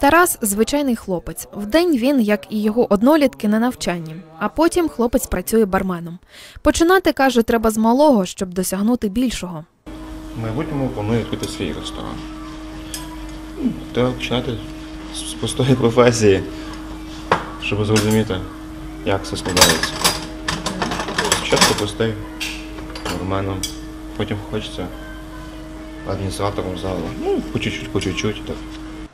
Тарас звичайний хлопець. Вдень він, як і його однолітки, на навчанні, а потім хлопець працює барменом. Починати каже, треба з малого, щоб досягнути більшого. В майбутньому планую відкрити свій ресторан. Треба починати з з простої професії, щоб зрозуміти, як все складається. Спочатку простий, барменом, потім хочеться адміністратором залу. Ну, по чуть-чуть, по чуть-чуть. Так.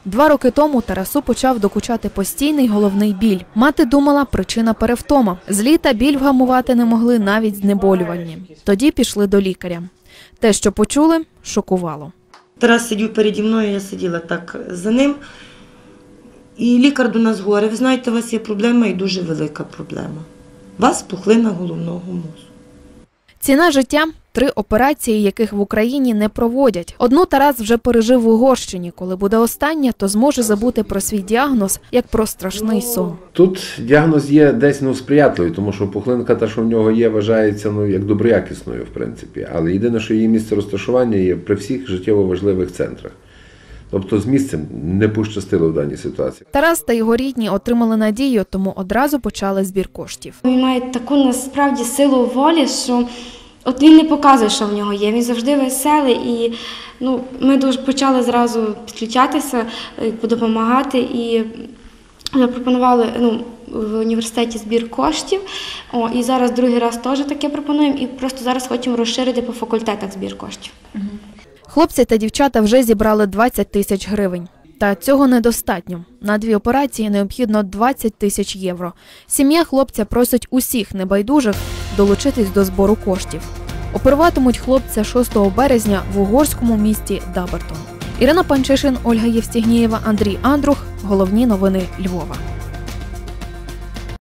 Два роки тому Тарасу почав докучати постійний головний біль. Мати думала, причина перевтома. З літа біль вгамувати не могли навіть знеболювальні. Тоді пішли до лікаря. Те, що почули, шокувало. Тарас сидів переді мною, я сиділа так за ним. І лікар до нас говорить, ви знаєте, у вас є проблема і дуже велика проблема. У вас пухлина головного мозку. Ціна життя три операції, яких в Україні не проводять. Одну Тарас вже пережив в Угорщині. Коли буде остання, то зможе забути про свій діагноз як про страшний сон. Тут діагноз є десь ну, сприятливий, тому що пухлинка, та, що в нього є, вважається ну, як доброякісною, в принципі. Але єдине, що її місце розташування є при всіх життєво важливих центрах. Тобто з місцем не пощастило в даній ситуації. Тарас та його рідні отримали надію, тому одразу почали збір коштів. Він має таку насправді силу волі, що от він не показує, що в нього є. Він завжди веселий, і ну, ми дуже почали зразу підключатися, е, допомагати і запропонували ну, в університеті збір коштів. О, і зараз другий раз теж таке пропонуємо, і просто зараз хочемо розширити по факультетах збір коштів. Хлопці та дівчата вже зібрали 20 тисяч гривень. Та цього недостатньо. На дві операції необхідно 20 тисяч євро. Сім'я хлопця просить усіх небайдужих долучитись до збору коштів. Оперуватимуть хлопця 6 березня в угорському місті Дабертон. Ірина Панчишин, Ольга Євстігнієва, Андрій Андрух. Головні новини Львова.